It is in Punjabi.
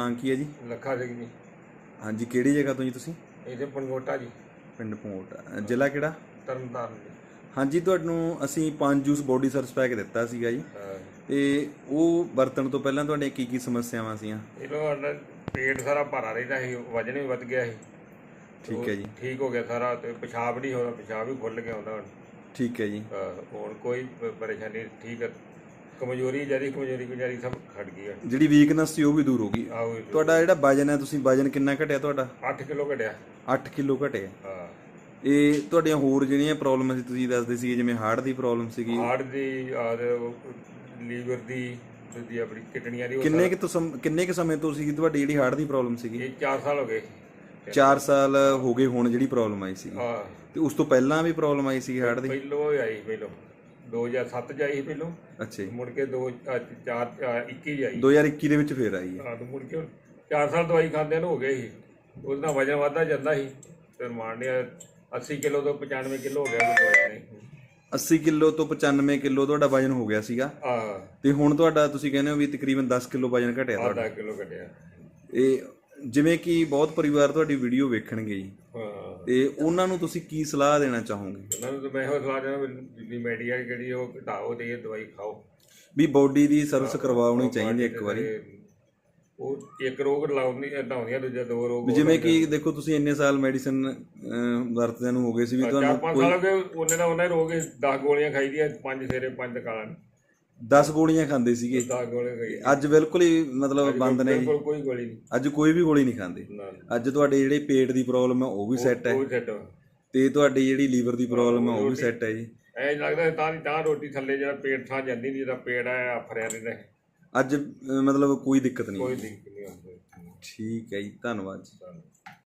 ਨਾਂ ਕੀ ਹੈ ਜੀ? ਲੱਖਾ ਸਿੰਘ ਜੀ ਹਾਂਜੀ ਕਿਹੜੀ ਜਗ੍ਹਾ ਤੋਂ ਜੀ ਤੁਸੀਂ? ਇਹਦੇ ਪਨਗੋਟਾ ਜੀ। ਪਿੰਡ ਪੋਟ ਜ਼ਿਲ੍ਹਾ ਕਿਹੜਾ? ਤਰਨਤਾਰਨ ਜੀ। ਹਾਂਜੀ ਤੁਹਾਨੂੰ ਅਸੀਂ ਪੰਜ ਜੂਸ ਬੋਡੀ ਸਰਵਿਸ ਪੈਕ ਦਿੱਤਾ ਸੀਗਾ ਜੀ। ਹਾਂ। ਤੇ ਉਹ ਵਰਤਣ ਤੋਂ ਪਹਿਲਾਂ ਤੁਹਾਡੀਆਂ ਕੀ ਕੀ ਸਮੱਸਿਆਵਾਂ ਸੀਆਂ? ਇਹਨੂੰ ਸਾਡਾ ਪੇਟ ਸਾਰਾ ਭਾਰਾ ਰਹਿੰਦਾ ਸੀ ਵਜਨ ਵੀ ਵੱਧ ਗਿਆ ਸੀ। ਠੀਕ ਹੈ ਜੀ। ਠੀਕ ਹੋ ਗਿਆ ਸਾਰਾ ਤੇ ਪਿਸ਼ਾਬ ਨਹੀਂ ਹੋਦਾ ਪਿਸ਼ਾਬ ਵੀ ਖੁੱਲ ਗਿਆ ਹੁੰਦਾ ਹੁਣ। ਠੀਕ ਹੈ ਜੀ। ਹਾਂ, ਹੁਣ ਕੋਈ ਪਰੇਸ਼ਾਨੀ ਠੀਕ ਹੈ। ਕਮਜ਼ੋਰੀ ਜਿਹੜੀ ਕਮਜ਼ੋਰੀ ਗੁਜ਼ਾਰੀ ਸਭ ਖੜ ਗਈ ਹੈ ਜਿਹੜੀ ਵੀਕਨੈਸ ਸੀ ਉਹ ਵੀ ਦੂਰ ਹੋ ਗਈ। ਤੁਹਾਡਾ ਜਿਹੜਾ ਵਜਨ ਹੈ ਤੁਸੀਂ ਵਜਨ ਕਿੰਨਾ ਘਟਿਆ ਤੁਹਾਡਾ? 8 ਕਿਲੋ ਘਟਿਆ। 8 ਕਿਲੋ ਘਟਿਆ। ਹਾਂ। ਇਹ ਤੁਹਾਡੀਆਂ ਹੋਰ ਜਿਹੜੀਆਂ ਪ੍ਰੋਬਲਮ ਸੀ ਤੁਸੀਂ ਦੱਸਦੇ ਸੀ ਜਿਵੇਂ ਹਾਰਟ ਦੀ ਪ੍ਰੋਬਲਮ ਸੀਗੀ। ਹਾਰਟ ਦੀ ਆਦ ਲੀਵਰ ਦੀ ਦੀ ਆਪਣੀ ਕਿਡਨੀਆਂ ਦੀ ਉਹ ਕਿੰਨੇ ਕਿ ਤੋਂ ਕਿੰਨੇ ਕਿ ਸਮੇਂ ਤੋਂ ਸੀਗੀ ਤੁਹਾਡੀ ਜਿਹੜੀ ਹਾਰਟ ਦੀ ਪ੍ਰੋਬਲਮ ਸੀਗੀ? ਇਹ 4 ਸਾਲ ਹੋ ਗਏ। 4 ਸਾਲ ਹੋ ਗਏ ਹੁਣ ਜਿਹੜੀ ਪ੍ਰੋਬਲਮ ਆਈ ਸੀ ਹਾਂ। ਤੇ ਉਸ ਤੋਂ ਪਹਿਲਾਂ ਵੀ ਪ੍ਰੋਬਲਮ ਆਈ ਸੀ ਹਾਰਟ ਦੀ? ਪਹਿਲੋਂ ਆਈ ਪਹਿਲੋਂ। 2007 ਚ ਆਈ ਪਹਿਲੋਂ। ਅੱਛਾ ਜੀ। ਮੁੜ ਕੇ 2 4 21 ਆਈ। 2021 ਦੇ ਵਿੱਚ ਫੇਰ ਆਈ ਹੈ। ਹਾਂ ਤੇ ਮੁੜ ਕੇ 4 ਸਾਲ ਦਵਾਈ ਖਾਂਦੇ ਨੂੰ ਹੋ ਗਏ ਸੀ। ਉਹਦੇ ਨਾਲ ਵਜਨ ਵਧਦਾ ਜਾਂਦਾ ਸੀ। ਤੇ ਮਾਰਨੇ 80 ਕਿਲੋ ਤੋਂ 95 ਕਿਲੋ ਹੋ ਗਿਆ ਦਵਾਈ ਨੇ 80 ਕਿਲੋ ਤੋਂ 95 ਕਿਲੋ ਤੁਹਾਡਾ ਵਜਨ ਹੋ ਗਿਆ ਸੀਗਾ। ਆ ਤੇ ਹੁਣ ਤੁਹਾਡਾ ਤੁਸੀਂ ਕਹਿੰਦੇ ਹੋ ਵੀ ਤਕਰੀਬਨ 10 ਕਿਲੋ ਵਜਨ ਘਟਿਆ ਤੁਹਾਡਾ। ਆਧਾ ਕਿਲੋ ਘਟਿਆ। ਇਹ ਜਿਵੇਂ ਕਿ ਬਹੁਤ ਪਰਿਵਾਰ ਤੁਹਾਡੀ ਵੀਡੀਓ ਵੇਖਣਗੇ ਜੀ। ਹਾਂ। ਤੇ ਉਹਨਾਂ ਨੂੰ ਤੁਸੀਂ ਕੀ ਸਲਾਹ ਦੇਣਾ ਚਾਹੋਗੇ? ਉਹਨਾਂ ਨੂੰ ਤਾਂ ਮੈਂ ਇਹੋ ਸਲਾਹ ਦੇਣਾ ਵੀ ਮੈਡੀਆ ਜਿਹੜੀ ਉਹ ਘਟਾਓ ਤੇ ਇਹ ਦਵਾਈ ਖਾਓ। ਵੀ ਬੋਡੀ ਦੀ ਸਰਵਿਸ ਕਰਵਾਉਣੀ ਚਾਹੀਦੀ ਇੱਕ ਵਾਰੀ। ਉਹ ਇੱਕ ਰੋਗ ਲਾਉਣੀ ਹਟਾਉਂਦੀਆਂ ਦੂਜਾ ਦੋ ਰੋਗ ਜਿਵੇਂ ਕਿ ਦੇਖੋ ਤੁਸੀਂ ਇੰਨੇ ਸਾਲ ਮੈਡੀਸਨ ਵਰਤਦਿਆਂ ਨੂੰ ਹੋ ਗਏ ਸੀ ਵੀ ਚਾਰ ਤੁਹਾਨੂੰ ਪੰਜ ਸਾਲ ਹੋ ਗਏ ਉਹਨੇ ਦਾ ਉਹਨੇ ਰੋਗ 10 ਗੋਲੀਆਂ ਖਾਈ ਦੀਆਂ ਪੰਜ ਸਵੇਰੇ ਪੰਜ ਕਾਲਾਂ 10 ਗੋਲੀਆਂ ਖਾਂਦੇ ਸੀਗੇ। 10 ਗੋਲੀਆਂ ਖਾਈ ਅੱਜ ਬਿਲਕੁਲ ਹੀ ਮਤਲਬ ਬੰਦ ਨੇ ਜੀ। ਬਿਲਕੁਲ ਕੋਈ ਗੋਲੀ ਨਹੀਂ। ਅੱਜ ਕੋਈ ਵੀ ਗੋਲੀ ਨਹੀਂ ਖਾਂਦੇ। ਅੱਜ ਤੁਹਾਡੇ ਜਿਹੜੇ ਪੇਟ ਦੀ ਪ੍ਰੋਬਲਮ ਹੈ। ਉਹ ਵੀ ਸੈੱਟ ਹੈ ਤੇ ਤੁਹਾਡੀ ਜਿਹੜੀ ਲੀਵਰ ਦੀ ਪ੍ਰੋਬਲਮ ਹੈ ਉਹ ਵੀ ਸੈੱਟ ਹੈ ਜੀ। ਐ ਲੱਗਦਾ ਤਾਂ ਤਾਂ ਰੋਟੀ ਥੱਲੇ ਜਿਹੜਾ ਪੇਟ ਥਾਂ ਜਾਂਦੀ ਨਹੀਂ ਜਿਹਦਾ ਪੇਟ ਆ ਆਫਰਿਆ ਰਹਿੰਦਾ। ਅੱਜ ਮਤਲਬ ਕੋਈ ਦਿੱਕਤ ਨਹੀਂ। ਕੋਈ ਦਿੱਕਤ ਨਹੀਂ ਠੀਕ ਹੈ ਜੀ ਧੰਨਵਾਦ ਜੀ।